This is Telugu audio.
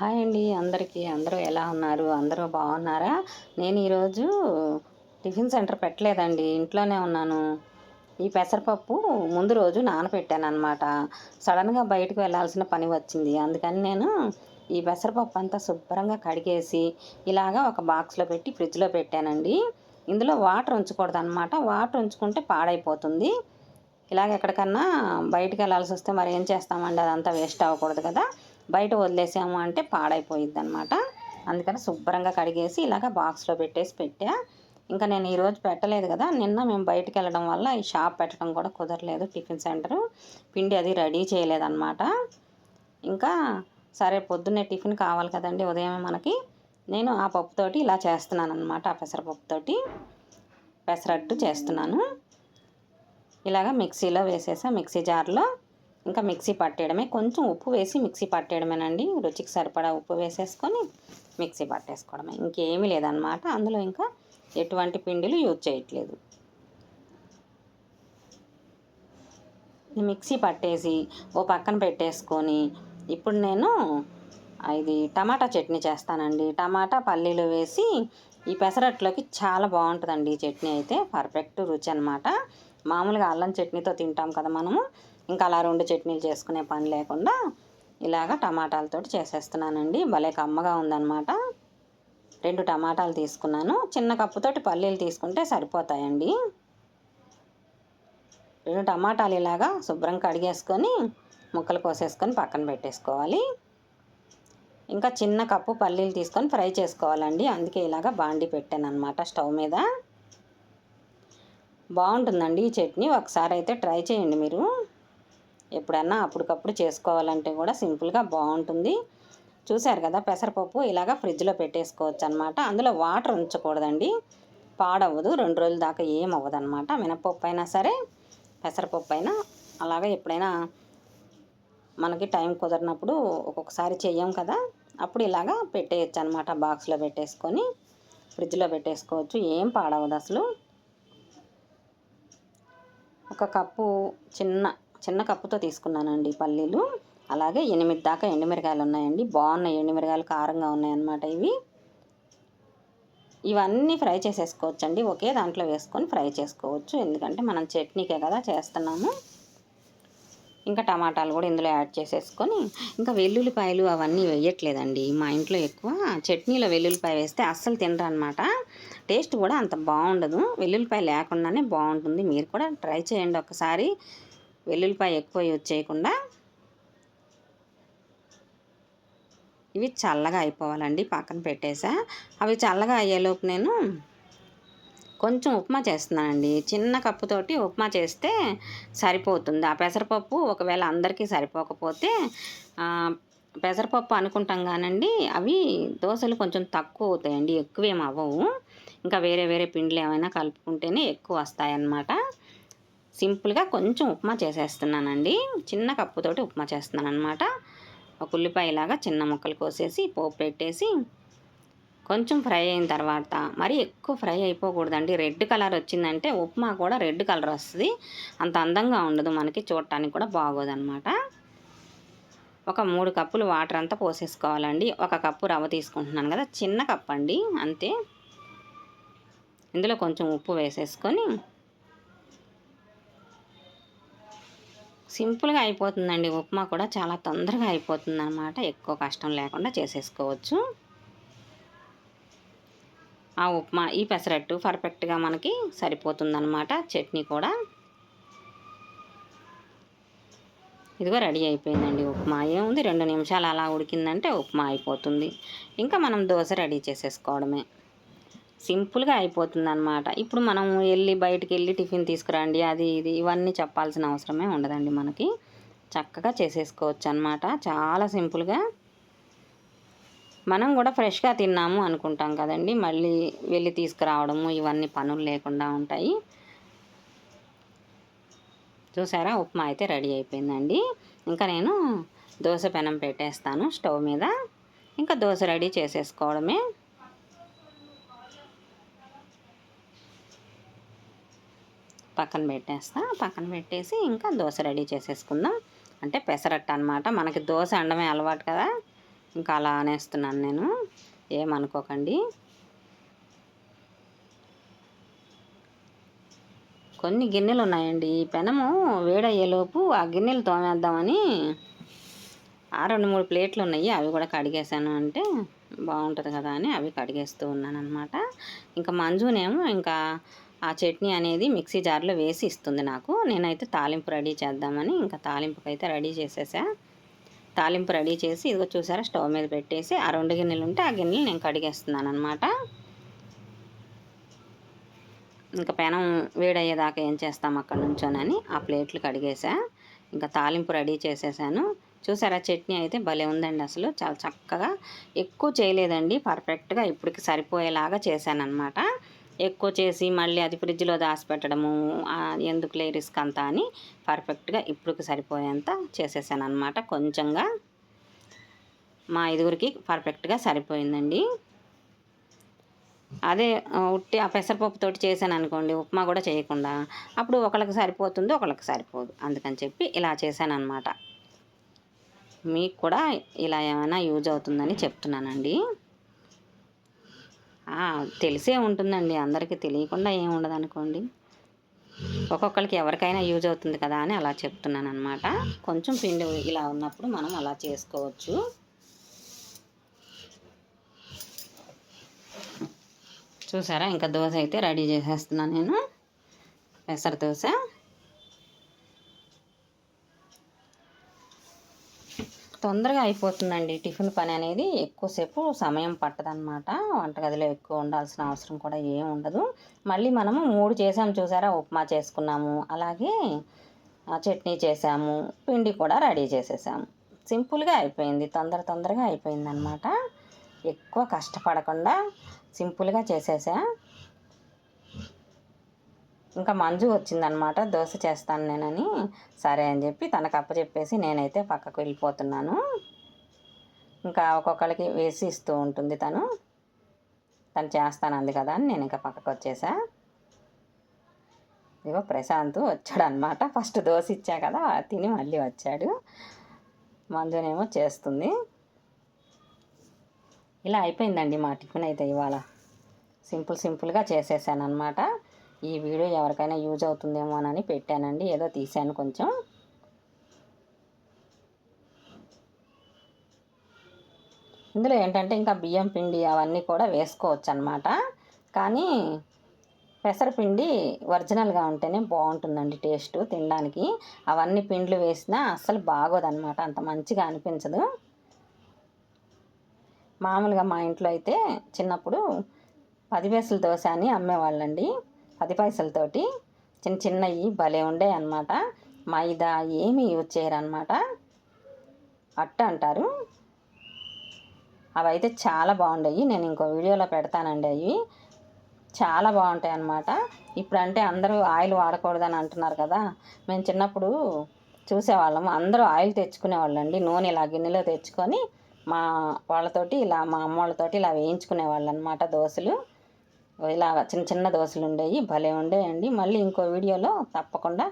హాయ్ అండి. అందరికీ అందరూ ఎలా ఉన్నారు? అందరూ బాగున్నారా? నేను ఈరోజు టిఫిన్ సెంటర్ పెట్టలేదండి. ఇంట్లోనే ఉన్నాను. ఈ పెసరపప్పు ముందు రోజు నానబెట్టాను అనమాట సడన్గా బయటకు వెళ్ళాల్సిన పని వచ్చింది. అందుకని నేను ఈ పెసరపప్పు అంతా శుభ్రంగా కడిగేసి ఇలాగా ఒక బాక్స్లో పెట్టి ఫ్రిడ్జ్లో పెట్టానండి. ఇందులో వాటర్ ఉంచకూడదు అనమాట వాటర్ ఉంచుకుంటే పాడైపోతుంది. ఇలాగ ఎక్కడికన్నా బయటకు వెళ్ళాల్సి వస్తే మరి ఏం చేస్తామండి? అదంతా వేస్ట్ అవ్వకూడదు కదా. బయట వదిలేసాము అంటే పాడైపోయిద్ది అనమాట అందుకని శుభ్రంగా కడిగేసి ఇలాగ బాక్స్లో పెట్టేసి పెట్టా. ఇంకా నేను ఈరోజు పెట్టలేదు కదా నిన్న మేము బయటకు వెళ్ళడం వల్ల ఈ షాప్ పెట్టడం కూడా కుదరలేదు టిఫిన్ సెంటరు. పిండి అది రెడీ చేయలేదన్నమాట. ఇంకా సరే పొద్దున్నే టిఫిన్ కావాలి కదండి ఉదయం మనకి. నేను ఆ పప్పుతోటి ఇలా చేస్తున్నాను అనమాట ఆ పెసరపప్పుతోటి పెసరట్టు చేస్తున్నాను. ఇలాగ మిక్సీలో వేసేసా మిక్సీ జార్లో. ఇంకా మిక్సీ పట్టేయడమే. కొంచెం ఉప్పు వేసి మిక్సీ పట్టేయడమేనండి. రుచికి సరిపడా ఉప్పు వేసేసుకొని మిక్సీ పట్టేసుకోవడమే. ఇంకేమీ లేదనమాట అందులో ఇంకా ఎటువంటి పిండిలు యూజ్ చేయట్లేదు. మిక్సీ పట్టేసి ఓ పక్కన పెట్టేసుకొని ఇప్పుడు నేను ఇది టమాటా చట్నీ చేస్తానండి. టమాటా పల్లీలు వేసి ఈ పెసరట్లోకి చాలా బాగుంటుందండి ఈ చట్నీ అయితే. పర్ఫెక్ట్ రుచి అనమాట మామూలుగా అల్లం చట్నీతో తింటాం కదా మనము. ఇంకా అలా రెండు చట్నీలు చేసుకునే పని లేకుండా ఇలాగ టమాటాలతోటి చేసేస్తున్నానండి. భలే కమ్మగా ఉందన్నమాట. రెండు టమాటాలు తీసుకున్నాను. చిన్న కప్పుతోటి పల్లీలు తీసుకుంటే సరిపోతాయండి. రెండు టమాటాలు ఇలాగా శుభ్రం కడిగేసుకొని ముక్కలు కోసేసుకొని పక్కన పెట్టేసుకోవాలి. ఇంకా చిన్న కప్పు పల్లీలు తీసుకొని ఫ్రై చేసుకోవాలండి. అందుకే ఇలాగ బాండి పెట్టాను అనమాట స్టవ్ మీద. బాగుంటుందండి ఈ చట్నీ. ఒకసారి అయితే ట్రై చేయండి మీరు. ఎప్పుడన్నా అప్పటికప్పుడు చేసుకోవాలంటే కూడా సింపుల్గా బాగుంటుంది చూశారు కదా పెసరపప్పు ఇలాగ ఫ్రిడ్జ్లో పెట్టేసుకోవచ్చు అనమాట అందులో వాటర్ ఉంచకూడదండి. పాడవ్వదు. రెండు రోజుల దాకా ఏం అవ్వదు అనమాట మినపప్పు అయినా సరే పెసరపప్పు అయినా అలాగే ఎప్పుడైనా మనకి టైం కుదరినప్పుడు ఒక్కొక్కసారి చెయ్యం కదా. అప్పుడు ఇలాగా పెట్టేయచ్చు అనమాట బాక్స్లో పెట్టేసుకొని ఫ్రిడ్జ్లో పెట్టేసుకోవచ్చు. ఏం పాడవదు అసలు ఒక కప్పు చిన్న చిన్న కప్పుతో తీసుకున్నానండి పల్లీలు. అలాగే ఎనిమిది దాకా ఎండుమిరకాయలు ఉన్నాయండి. బాగున్నాయి. ఎండుమిరకాయలు కారంగా ఉన్నాయన్నమాట ఇవి. ఇవన్నీ ఫ్రై చేసేసుకోవచ్చు అండి ఒకే దాంట్లో వేసుకొని ఫ్రై చేసుకోవచ్చు. ఎందుకంటే మనం చట్నీకే కదా చేస్తున్నాము. ఇంకా టమాటాలు కూడా ఇందులో యాడ్ చేసేసుకొని ఇంకా వెల్లుల్లిపాయలు అవన్నీ వేయట్లేదండి. మా ఇంట్లో ఎక్కువ చట్నీలో వెల్లుల్లిపాయ వేస్తే అస్సలు తినరు అనమాట టేస్ట్ కూడా అంత బాగుండదు. వెల్లుల్లిపాయ లేకుండానే బాగుంటుంది. మీరు కూడా ట్రై చేయండి ఒకసారి. వెల్లుల్లిపాయ ఎక్కువ యూజ్ చేయకుండా ఇవి చల్లగా అయిపోవాలండి పక్కన పెట్టేసా. అవి చల్లగా అయ్యేలోపు నేను కొంచెం ఉప్మా చేస్తున్నానండి. చిన్న కప్పుతోటి ఉప్మా చేస్తే సరిపోతుంది. ఆ పెసరపప్పు ఒకవేళ అందరికీ సరిపోకపోతే పెసరపప్పు అనుకుంటాం కానండి అవి దోశలు కొంచెం తక్కువ అవుతాయండి ఎక్కువేం అవ్వవు. ఇంకా వేరే వేరే పిండిలు ఏమైనా కలుపుకుంటేనే ఎక్కువ వస్తాయన్నమాట. సింపుల్గా కొంచెం ఉప్మా చేసేస్తున్నానండి. చిన్న కప్పుతోటి ఉప్మా చేస్తున్నాను అనమాట ఒక ఉల్లిపాయలాగా చిన్న ముక్కలు కోసేసి పోపు పెట్టేసి కొంచెం ఫ్రై అయిన తర్వాత మరి ఎక్కువ ఫ్రై అయిపోకూడదండి. రెడ్ కలర్ వచ్చిందంటే ఉప్మా కూడా రెడ్ కలర్ వస్తుంది. అంత అందంగా ఉండదు మనకి చూడటానికి కూడా బాగోదన్నమాట. ఒక మూడు కప్పులు వాటర్ అంతా పోసేసుకోవాలండి. ఒక కప్పు రవ్వ తీసుకుంటున్నాను కదా చిన్న కప్ అండి అంతే. ఇందులో కొంచెం ఉప్పు వేసేసుకొని సింపుల్గా అయిపోతుందండి. ఉప్మా కూడా చాలా తొందరగా అయిపోతుంది అనమాట ఎక్కువ కష్టం లేకుండా చేసేసుకోవచ్చు. ఆ ఉప్మా ఈ పెసరట్టు పర్ఫెక్ట్గా మనకి సరిపోతుందన్నమాట. చట్నీ కూడా. ఇదిగో రెడీ అయిపోయిందండి ఉప్మా. ఏముంది? రెండు నిమిషాలు అలా ఉడికిందంటే ఉప్మా అయిపోతుంది. ఇంకా మనం దోశ రెడీ చేసేసుకోవడమే. సింపుల్గా అయిపోతుంది అనమాట ఇప్పుడు మనం వెళ్ళి బయటికి వెళ్ళి టిఫిన్ తీసుకురండి అది ఇది ఇవన్నీ చెప్పాల్సిన అవసరమే ఉండదండి మనకి. చక్కగా చేసేసుకోవచ్చు అనమాట చాలా సింపుల్గా. మనం కూడా ఫ్రెష్గా తిన్నాము అనుకుంటాం కదండి. మళ్ళీ వెళ్ళి తీసుకురావడము ఇవన్నీ పనులు లేకుండా ఉంటాయి. చూసారా? ఉప్మా అయితే రెడీ అయిపోయిందండి. ఇంకా నేను దోశ పెనం పెట్టేస్తాను స్టవ్ మీద. ఇంకా దోశ రెడీ చేసేసుకోవడమే. పక్కన పెట్టేస్తా. పక్కన పెట్టేసి ఇంకా దోశ రెడీ చేసేసుకుందాం. అంటే పెసరట్టు అనమాట మనకి దోశ అండమే అలవాటు కదా. ఇంకా అలా అనేస్తున్నాను నేను. ఏమనుకోకండి. కొన్ని గిన్నెలు ఉన్నాయండి. ఈ పెనము వేడయ్యేలోపు ఆ గిన్నెలు తోమేద్దామని ఆ రెండు మూడు ప్లేట్లు ఉన్నాయి. అవి కూడా కడిగేసాను అంటే బాగుంటుంది కదా అని అవి కడిగేస్తూ ఉన్నాను అనమాట ఇంకా మంజునేమో ఇంకా ఆ చట్నీ అనేది మిక్సీ జార్లో వేసి ఇస్తుంది నాకు. నేనైతే తాలింపు రెడీ చేద్దామని ఇంకా తాలింపుకి అయితే రెడీ చేసేసా. తాలింపు రెడీ చేసి ఇదిగో చూసారా స్టవ్ మీద పెట్టేసి ఆ రెండు గిన్నెలు ఉంటే ఆ గిన్నెలు నేను కడిగేస్తున్నాను అనమాట ఇంకా పెనం వేడయ్యేదాకా ఏం చేస్తాం అక్కడ నుంచోనని ఆ ప్లేట్లు కడిగేసా. ఇంకా తాలింపు రెడీ చేసేసాను. చూసారా చట్నీ అయితే భలే ఉందండి అసలు. చాలా చక్కగా ఎక్కువ చేయలేదండి. పర్ఫెక్ట్గా ఇప్పటికి సరిపోయేలాగా చేశాను అనమాట ఎక్కువ చేసి మళ్ళీ అది ఫ్రిడ్జ్లో దాచిపెట్టడము ఎందుకులే రిస్క్ అంతా అని పర్ఫెక్ట్గా ఇప్పుడుకి సరిపోయేంత చేసేసాను అనమాట కొంచెంగా మా ఐదుగురికి పర్ఫెక్ట్గా సరిపోయిందండి. అదే ఉట్టి ఆ పెసరపప్పుతోటి చేశాను అనుకోండి ఉప్మా కూడా చేయకుండా అప్పుడు ఒకళ్ళకి సరిపోతుంది ఒకళ్ళకి సరిపోదు. అందుకని చెప్పి ఇలా చేశాను అనమాట మీకు కూడా ఇలా ఏమైనా యూజ్ అవుతుందని చెప్తున్నానండి. తెలిసే ఉంటుందండి. అందరికీ తెలియకుండా ఏమి ఉండదు అనుకోండి ఒక్కొక్కరికి ఎవరికైనా యూజ్ అవుతుంది కదా అని అలా చెప్తున్నాను అనమాట కొంచెం పిండి ఇలా ఉన్నప్పుడు మనం అలా చేసుకోవచ్చు. చూసారా? ఇంకా దోశ అయితే రెడీ చేసేస్తున్నాను నేను. పెసర దోశ. తొందరగా అయిపోతుందండి టిఫిన్ పని అనేది. ఎక్కువసేపు సమయం పట్టదనమాట వంటగదిలో ఎక్కువ ఉండాల్సిన అవసరం కూడా ఏం ఉండదు. మళ్ళీ మనము మూడు చేసాము చూసారా? ఉప్మా చేసుకున్నాము. అలాగే చట్నీ చేసాము. పిండి కూడా రెడీ చేసేసాము. సింపుల్గా అయిపోయింది. తొందర తొందరగా అయిపోయింది అనమాట ఎక్కువ కష్టపడకుండా సింపుల్గా చేసేసా. ఇంకా మంజు వచ్చిందనమాట దోశ చేస్తాను నేనని. సరే అని చెప్పి తనకు అప్పచెప్పేసి నేనైతే పక్కకు వెళ్ళిపోతున్నాను. ఇంకా ఒక్కొక్కరికి వేసి ఇస్తూ ఉంటుంది తను. తను చేస్తానంది కదా అని నేను ఇంకా పక్కకు వచ్చేసా. ఇదిగో ప్రశాంత్ వచ్చాడు అనమాట ఫస్ట్ దోశ ఇచ్చా కదా తిని మళ్ళీ వచ్చాడు. మంజునేమో చేస్తుంది. ఇలా అయిపోయిందండి మా టిఫిన్ అయితే ఇవాళ. సింపుల్ సింపుల్గా చేసేసాను అనమాట ఈ వీడియో ఎవరికైనా యూజ్ అవుతుందేమో అని పెట్టానండి. ఏదో తీసాను కొంచెం. ఇందులో ఏంటంటే ఇంకా బియ్యం పిండి అవన్నీ కూడా వేసుకోవచ్చు అనమాట కానీ పెసరపిండి ఒరిజినల్గా ఉంటేనే బాగుంటుందండి టేస్ట్ తినడానికి. అవన్నీ పిండ్లు వేసినా అస్సలు బాగోదన్నమాట. అంత మంచిగా అనిపించదు. మామూలుగా మా ఇంట్లో అయితే చిన్నప్పుడు పది పైసల దోశ అని అమ్మేవాళ్ళండి. పది పైసలతోటి చిన్న చిన్నవి భలే ఉండే అనమాట మైదా ఏమీ యూజ్ చేయరనమాట అట్ట అంటారు. అవి అయితే చాలా బాగుండేవి నేను ఇంకో వీడియోలో పెడతానండి అవి. చాలా బాగుంటాయి అన్నమాట. ఇప్పుడంటే అందరూ ఆయిల్ వాడకూడదని అంటున్నారు కదా. మేము చిన్నప్పుడు చూసేవాళ్ళం. అందరూ ఆయిల్ తెచ్చుకునేవాళ్ళండి. నూనె ఇలా గిన్నెలో తెచ్చుకొని మా వాళ్ళతోటి ఇలా మా అమ్మ వాళ్ళతోటి ఇలా వేయించుకునేవాళ్ళు అనమాట దోశలు. ఇలా చిన్న చిన్న దోశలు ఉండేవి భలే ఉండేయండి. మళ్ళీ ఇంకో వీడియోలో తప్పకుండా